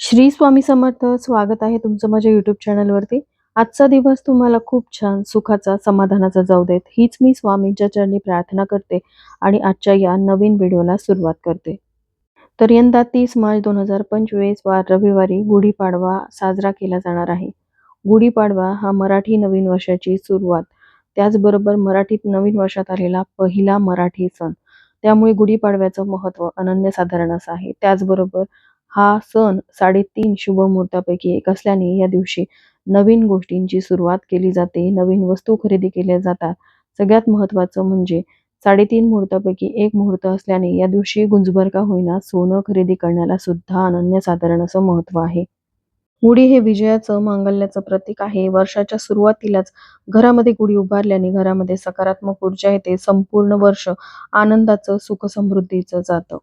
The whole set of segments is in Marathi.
श्री स्वामी समर्थ स्वागत आहे तुमचं माझ्या युट्यूब चॅनलवरती आजचा दिवस तुम्हाला खूप छान सुखाचा समाधानाचा जाऊ देत. हीच मी स्वामींच्या चरणी प्रार्थना करते आणि आजच्या या नवीन व्हिडिओला सुरुवात करते. तर यंदा तीस मार्च दोन हजार पंचवीस वार रविवारी गुढीपाडवा साजरा केला जाणार आहे. गुढीपाडवा हा मराठी नवीन वर्षाची सुरुवात. त्याचबरोबर मराठीत नवीन वर्षात आलेला पहिला मराठी सण. त्यामुळे गुढीपाडव्याचं महत्त्व अनन्यसाधारण असं आहे. त्याचबरोबर हा सण साडेतीन शुभ मुहूर्तापैकी एक असल्याने या दिवशी नवीन गोष्टींची सुरुवात केली जाते. नवीन वस्तू खरेदी केल्या जातात. सगळ्यात महत्त्वाचं म्हणजे साडेतीन मुहूर्तापैकी एक मुहूर्त असल्याने या दिवशी गुंजभर का होईना सोनं खरेदी करण्याला सुद्धा अनन्यसाधारण असं महत्त्व आहे. गुढी हे विजयाचं मांगल्याचं प्रतीक आहे. वर्षाच्या सुरुवातीलाच घरामध्ये गुढी उभारल्याने घरामध्ये सकारात्मक ऊर्जा येते. संपूर्ण वर्ष आनंदाचं सुख समृद्धीचं जातं.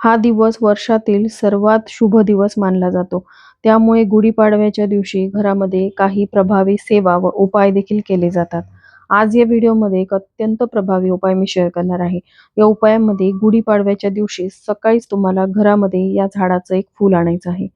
हा दिवस वर्षातील सर्वात शुभ दिवस मानला जातो. त्यामुळे गुढीपाडव्याच्या दिवशी घरामध्ये काही प्रभावी सेवा व उपाय देखील केले जातात. आज या व्हिडिओमध्ये एक अत्यंत प्रभावी उपाय मी शेअर करणार आहे. या उपायामध्ये गुढीपाडव्याच्या दिवशी सकाळीच तुम्हाला घरामध्ये या झाडाचं एक फूल आणायचं आहे.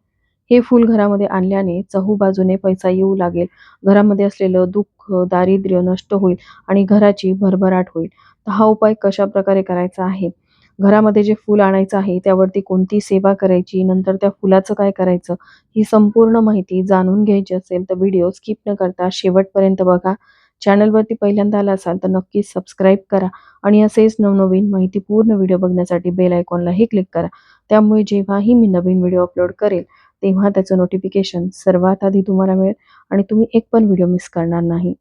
हे फूल घरामध्ये आणल्याने चहूबाजूने पैसा येऊ लागेल. घरामध्ये असलेलं दुःख दारिद्र्य नष्ट होईल आणि घराची भरभराट होईल. तर हा उपाय कशा प्रकारे करायचा आहे? घरामध्ये जे फूल आणायचं आहे त्यावरती कोणती सेवा करायची नंतर त्या फुलाचं काय करायचं ही संपूर्ण माहिती जाणून घ्यायची असेल तर व्हिडिओ स्किप न करता शेवटपर्यंत बघा. चॅनलवरती पहिल्यांदा आला असाल तर नक्कीच सबस्क्राईब करा आणि असेच नवनवीन माहिती पूर्ण व्हिडिओ बघण्यासाठी बेल आयकॉनलाही क्लिक करा. त्यामुळे जेव्हाही मी नवीन व्हिडिओ अपलोड करेल तेव्हा त्याचं नोटिफिकेशन सर्वात आधी तुम्हाला मिळेल आणि तुम्ही एक पण व्हिडिओ मिस करणार नाही.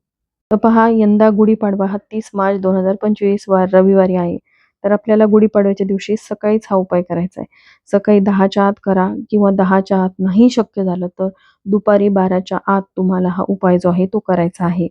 तर पहा यंदा गुढीपाडवा हा तीस मार्च दोन हजार पंचवीस वार रविवारी आहे. तर आपल्याला गुढीपाडव्याच्या दिवशी सकाळीच हा उपाय करायचा आहे. सकाळी दहाच्या आत करा किंवा दहाच्या आत नाही शक्य झालं तर दुपारी बाराच्या आत तुम्हाला हा उपाय जो आहे तो करायचा आहे.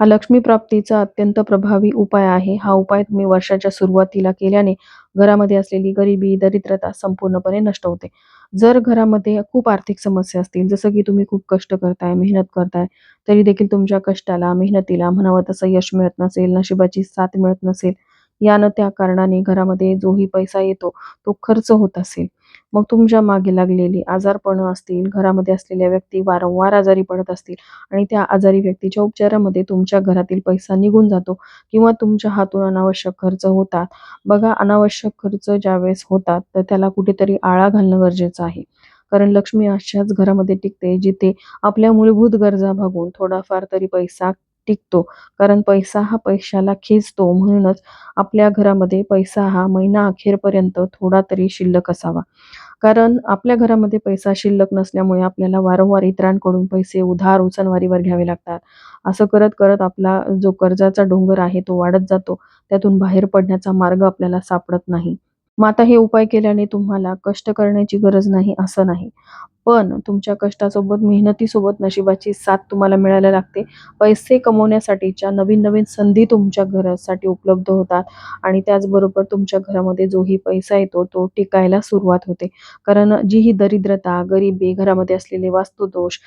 हा लक्ष्मी प्राप्तीचा अत्यंत प्रभावी उपाय आहे. हा उपाय तुम्ही वर्षाच्या सुरुवातीला केल्याने घरामध्ये असलेली गरिबी दरिद्रता संपूर्णपणे नष्ट होते. जर घरामध्ये खूप आर्थिक समस्या असतील जसं की तुम्ही खूप कष्ट करताय मेहनत करताय तरी देखील तुमच्या कष्टाला मेहनतीला म्हणावं तसं यश मिळत नसेल नशिबाची साथ मिळत नसेल यानं त्या कारणाने घरामध्ये जोही पैसा येतो तो खर्च होत असेल. मग तुमच्या मागे लागलेली आजारपणं असतील घरामध्ये असलेल्या व्यक्ती वारंवार आजारी पडत असतील आणि त्या आजारी व्यक्तीच्या उपचारामध्ये तुमच्या घरातील पैसा निघून जातो किंवा तुमच्या हातून अनावश्यक खर्च होतात. बघा अनावश्यक खर्च ज्यावेळेस होतात तर त्याला कुठेतरी आळा घालणं गरजेचं आहे. कारण लक्ष्मी अशाच घरामध्ये टिकते जिथे आपल्या मूलभूत गरजा भागून थोडाफार तरी पैसा टिकतो. कारण पैसा हा पैशाला खेचतो. म्हणूनच आपल्या घरामध्ये पैसा हा महिना अखेरपर्यंत थोडा तरी शिल्लक असावा. कारण आपल्या घरामध्ये पैसा शिल्लक नसल्यामुळे आपल्याला वारंवार इतरांकडून पैसे उधार उचनवारीवर घ्यावे लागतात. असं करत करत आपला जो कर्जाचा डोंगर आहे तो वाढत जातो. त्यातून बाहेर पडण्याचा मार्ग आपल्याला सापडत नाही. मग आता हे उपाय केल्याने तुम्हाला कष्ट करण्याची गरज नाही असं नाही. पण तुमच्या कष्टासोबत मेहनतीसोबत नशिबाची साथ तुम्हाला मिळायला लागते. पैसे कमवण्यासाठीच्या नवीन नवीन संधी तुमच्या घरासाठी उपलब्ध होतात आणि त्याचबरोबर तुमच्या घरामध्ये जोही पैसा येतो तो टिकायला सुरुवात होते. कारण जी ही दरिद्रता गरिबी घरामध्ये असलेले वास्तुदोष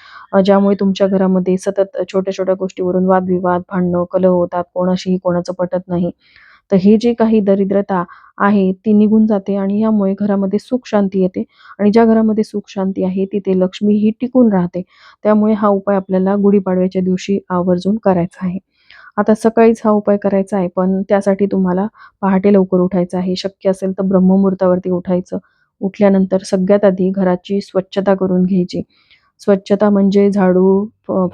ज्यामुळे तुमच्या घरामध्ये सतत छोट्या छोट्या गोष्टीवरून वादविवाद भांडणं कलह होतात. कोणाशीही कोणाचं पटत नाही. तर हे जे काही दरिद्रता आहे ती निघून जाते आणि यामुळे घरामध्ये सुख शांती येते. आणि ज्या घरामध्ये सुख शांती आहे तिथे लक्ष्मी ही टिकून राहते. त्यामुळे हा उपाय आपल्याला गुढीपाडव्याच्या दिवशी आवर्जून करायचा आहे. आता सकाळीच हा उपाय करायचा आहे पण त्यासाठी तुम्हाला पहाटे लवकर उठायचं आहे. शक्य असेल तर ब्रह्ममुहूर्तावरती उठायचं. उठल्यानंतर सगळ्यात आधी घराची स्वच्छता करून घ्यायची. स्वच्छता म्हणजे झाडू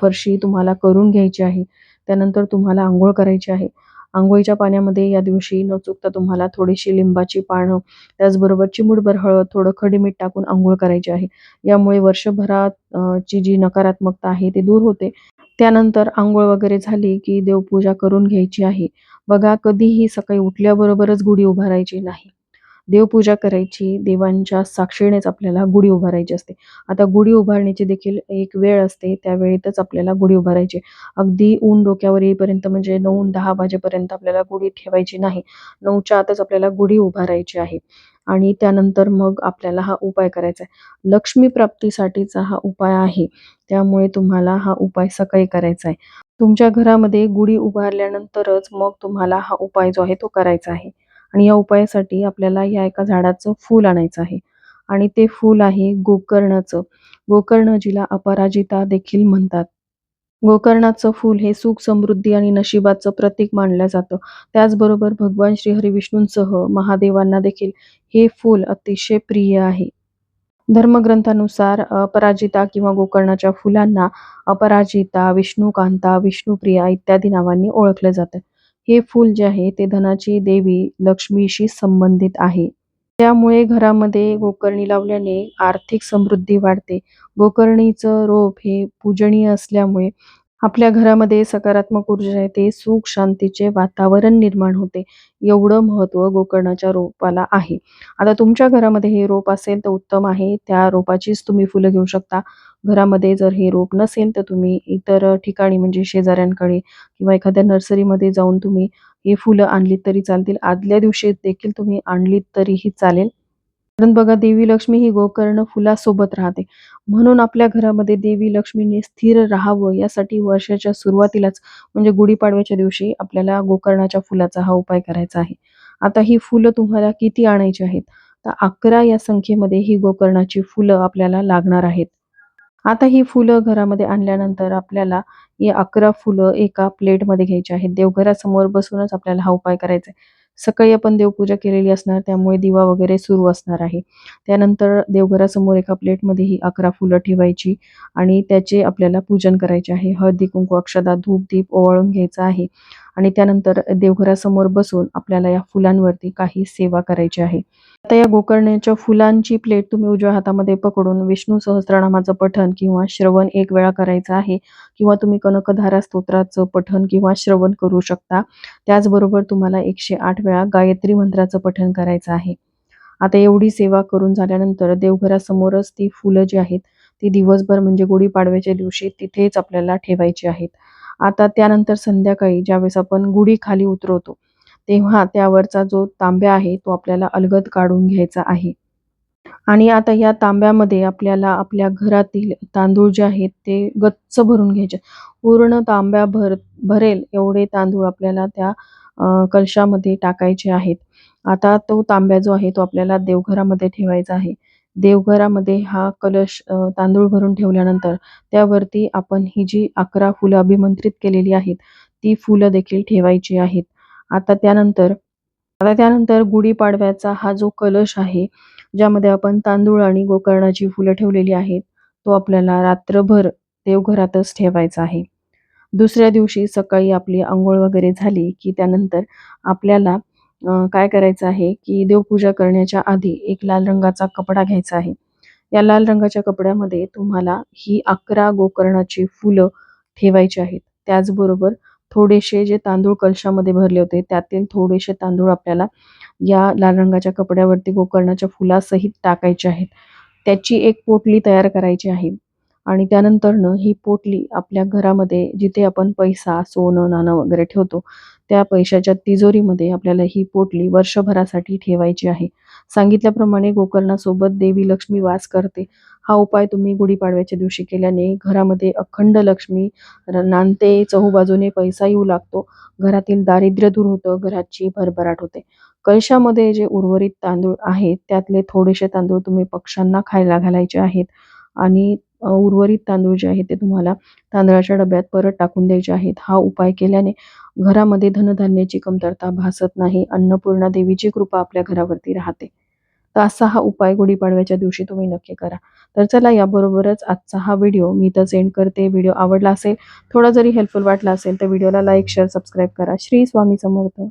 फरशी तुम्हाला करून घ्यायची आहे. त्यानंतर तुम्हाला आंघोळ करायची आहे. आंघोळीच्या पाण्यामध्ये या दिवशी न चुकता तुम्हाला थोडीशी लिंबाची पानं त्याचबरोबर चिमूटभर हळद थोडं खडी मीठ टाकून आंघोळ करायची आहे. यामुळे वर्षभरात ची जी नकारात्मकता आहे ती दूर होते. त्यानंतर आंघोळ वगैरे झाली की देवपूजा करून घ्यायची आहे. बघा कधीही सकाळी उठल्याबरोबरच गुढी उभारायची नाही. देवपूजा करायची देवांच्या साक्षीनेच आपल्याला गुढी उभारायची असते. आता गुढी उभारण्याची देखील एक वेळ असते त्या वेळेतच आपल्याला गुढी उभारायची अगदी ऊन डोक्यावर येईपर्यंत म्हणजे नऊ दहा वाजेपर्यंत आपल्याला गुढी ठेवायची नाही. नऊच्या आतच आपल्याला गुढी उभारायची आहे. आणि त्यानंतर मग आपल्याला हा उपाय करायचा आहे. लक्ष्मी प्राप्तीसाठीचा हा उपाय आहे. त्यामुळे तुम्हाला हा उपाय सकाळी करायचा आहे. तुमच्या घरामध्ये गुढी उभारल्यानंतरच मग तुम्हाला हा उपाय जो आहे तो करायचा आहे. आणि या उपायासाठी आपल्याला या एका झाडाचं फूल आणायचं आहे. आणि ते फूल आहे गोकर्णाचं. गोकर्ण जिला अपराजिता देखील म्हणतात. गोकर्णाचं फूल हे सुख समृद्धी आणि नशिबाचं प्रतीक मानलं जातं. त्याचबरोबर भगवान श्री हरिविष्णूंसह महादेवांना देखील हे फूल अतिशय प्रिय आहे. धर्मग्रंथानुसार अपराजिता किंवा गोकर्णाच्या फुलांना अपराजिता विष्णुकांता विष्णुप्रिया इत्यादी नावांनी ओळखलं जातं. हे फूल जे आहे ते धनाची देवी लक्ष्मीशी संबंधित आहे. त्यामुळे घरामध्ये गोकर्णी लावल्याने आर्थिक समृद्धी वाढते. गोकर्णीचं रोप हे पूजनीय असल्यामुळे आपल्या घरामध्ये सकारात्मक ऊर्जा येते सुख शांतीचे वातावरण निर्माण होते. एवढं महत्त्व गोकर्णाच्या रोपाला आहे. आता तुमच्या घरामध्ये हे रोप असेल तर उत्तम आहे. त्या रोपाचीच तुम्ही फुलं घेऊ शकता. घरामध्ये जर हे रोप नसेल तर तुम्ही इतर ठिकाणी म्हणजे शेजाऱ्यांकडे किंवा एखाद्या नर्सरीमध्ये जाऊन तुम्ही हे फुलं आणलीत तरी चालतील. आदल्या दिवशी देखील तुम्ही आणलीत तरीही चालेल. कारण बघा देवी लक्ष्मी ही गोकर्ण फुलासोबत राहते. म्हणून आपल्या घरामध्ये देवी लक्ष्मीने स्थिर राहावं यासाठी वर्षाच्या सुरुवातीलाच म्हणजे गुढीपाडव्याच्या दिवशी आपल्याला गोकर्णाच्या फुलाचा हा उपाय करायचा आहे. आता ही फुलं तुम्हाला किती आणायची आहेत? तर अकरा या संख्येमध्ये ही गोकर्णाची फुलं आपल्याला लागणार आहेत. आता ही फुलं घरामध्ये आणल्यानंतर आपल्याला ही अकरा फुलं एका प्लेटमध्ये घ्यायची आहेत. देवघरासमोर बसूनच आपल्याला हा उपाय करायचा आहे. सकाळी आपण देवपूजा केलेली असणार त्यामुळे दिवा वगैरे सुरू असणार आहे. त्यानंतर देवघरासमोर एका प्लेटमध्ये ही अकरा फुलं ठेवायची आणि त्याचे आपल्याला पूजन करायचे आहे. हळदी कुंकू अक्षदा धूप दीप ओवाळून घ्यायचा आहे. आणि त्यानंतर देवघरासमोर बसून आपल्याला या फुलांवरती काही सेवा करायची आहे. आता या गोकर्णाच्या फुलांची प्लेट तुम्ही उजव्या हातामध्ये पकडून विष्णू सहस्त्रनामाचं पठण किंवा श्रवण एक वेळा करायचं आहे किंवा तुम्ही कनकधारा स्तोत्राचं पठण किंवा श्रवण करू शकता. त्याचबरोबर तुम्हाला एकशे आठ वेळा गायत्री मंत्राचं पठण करायचं आहे. आता एवढी सेवा करून झाल्यानंतर देवघरासमोरच ती फुलं जी आहेत ती दिवसभर म्हणजे गुढीपाडव्याच्या दिवशी तिथेच आपल्याला ठेवायची आहेत. आता त्यानंतर संध्याकाळी ज्यावेळेस आपण गुढी खाली उतरवतो तेव्हा त्यावरचा जो तांब्या आहे तो आपल्याला अलगद काढून घ्यायचा आहे. आणि आता या तांब्यामध्ये आपल्याला आपल्या घरातील तांदूळ जे आहेत ते गच्च भरून घ्यायचे. पूर्ण तांब्या भर भरेल एवढे तांदूळ आपल्याला त्या कलशामध्ये टाकायचे आहेत. आता तो तांब्या जो आहे तो आपल्याला देवघरामध्ये ठेवायचा आहे. देवघरामध्ये हा कलश तांदूळ भरून ठेवल्यानंतर त्यावरती आपण ही जी अकरा फुलं अभिमंत्रित केलेली आहेत ती फुलं देखील ठेवायची आहेत. आता त्यानंतर आता त्यानंतर गुढीपाडव्याचा हा जो कलश आहे ज्यामध्ये आपण तांदूळ आणि गोकर्णाची फुलं ठेवलेली आहेत तो आपल्याला रात्रभर देवघरातच ठेवायचा आहे. दुसऱ्या दिवशी सकाळी आपली आंघोळ वगैरे झाली की त्यानंतर आपल्याला काय करायचं आहे की देवपूजा करण्याच्या आधी एक लाल रंगाचा कपडा घ्यायचा आहे. या लाल रंगाच्या कपड्यामध्ये तुम्हाला ही अकरा गोकर्णाची फुलं ठेवायची आहेत. त्याचबरोबर थोडेसे जे तांदूळ कलशामध्ये भरले होते त्यातील थोडेसे तांदूळ आपल्याला या लाल रंगाच्या कपड्यावरती गोकर्णाच्या फुलासहित टाकायचे आहेत. त्याची एक पोटली तयार करायची आहे आणि त्यानंतरनं ही पोटली आपल्या घरामध्ये जिथे आपण पैसा सोनं नाणं वगैरे ठेवतो त्या पैशाच्या तिजोरीमध्ये आपल्याला ही पोटली वर्षभरासाठी ठेवायची आहे. सांगितल्याप्रमाणे गोकर्णासोबत देवी लक्ष्मी वास करते. हा उपाय तुम्ही गुढीपाडव्याच्या दिवशी केल्याने घरामध्ये अखंड लक्ष्मी नांदते चहूबाजूने पैसा येऊ लागतो घरातील दारिद्र्य दूर होतं घराची भरभराट होते. कलशामध्ये जे उर्वरित तांदूळ आहेत त्यातले थोडेसे तांदूळ तुम्ही पक्ष्यांना खायला घालायचे आहेत आणि उर्वरित तांदूळ जे आहेत ते तुम्हाला तांदळाच्या डब्यात परत टाकून द्यायचे आहेत. हा उपाय केल्याने घरामध्ये धनधान्याची कमतरता भासत नाही अन्नपूर्णा देवीची कृपा आपल्या घरावरती राहते. तर असा हा उपाय गुढीपाडव्याच्या दिवशी तुम्ही नक्की करा. तर चला याबरोबरच आजचा हा व्हिडिओ मी तर सेंड करते. व्हिडिओ आवडला असेल थोडा जरी हेल्पफुल वाटला असेल तर व्हिडिओला लाईक शेअर सबस्क्राईब करा. श्री स्वामी समर्थ.